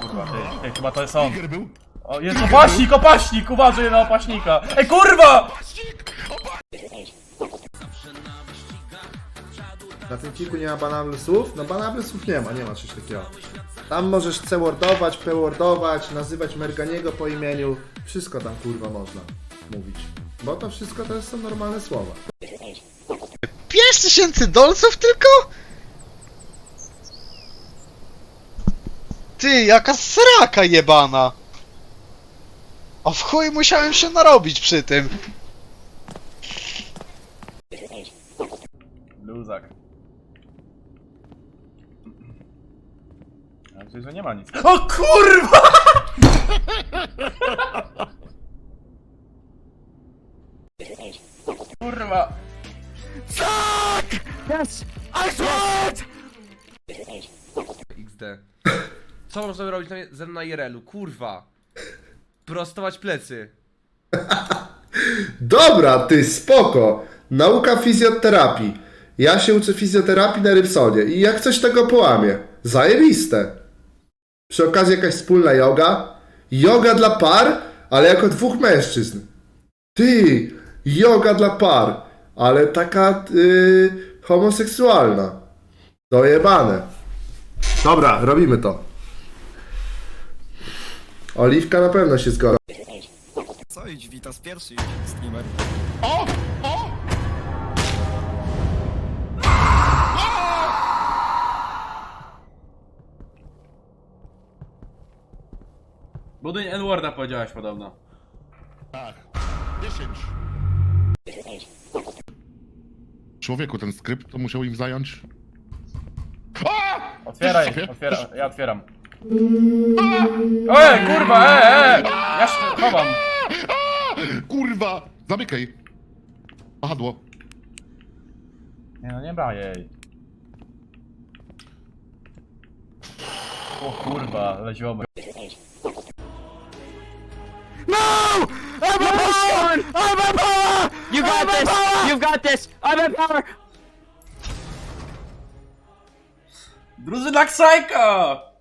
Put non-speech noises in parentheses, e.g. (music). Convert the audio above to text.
Kurwa, ty, ty, chyba to jest on. Tiger był. O, jest opaśnik, opaśnik, uważaj na opaśnika. Ej, kurwa! Na tym ciku nie ma banablusów? No banablusów nie ma, nie ma coś takiego. Tam możesz C-wordować, P-wordować, nazywać Merganiego po imieniu. Wszystko tam kurwa można mówić. Bo to wszystko to są normalne słowa. 5 tysięcy dolców tylko? Ty, jaka sraka jebana! A w chuj musiałem się narobić przy tym. Luzak. Ja myślę, że nie ma nic. O kurwa! Kurwa! XD. Co można robić na, ze mną na IRL-u? Kurwa. Prostować plecy. (laughs) Dobra, ty spoko. Nauka fizjoterapii. Ja się uczę fizjoterapii na Rybsonie i jak coś tego połamie. Zajebiste. Przy okazji jakaś wspólna yoga. Yoga dla par, ale jako dwóch mężczyzn. Ty, yoga dla par, ale taka yy, homoseksualna. Dojebane. Dobra, robimy to. Oliwka na pewno się zgodzi. Co idź, Witas pierwszy streamer. O! O! Budyń N-Worda powiedziałeś podobno. Tak. 10. Człowieku, ten skrypt to musiał im zająć. A! Otwieraj, Szefie? otwieram, ja otwieram. Ej, kurwa, ej, ej! Ja się chowam. Kurwa! Zamykaj! Pahadło. Nie no, nie ma jej. O kurwa, leziomy. You got this! You've got this! I'm in power! Drużyna Ksajka!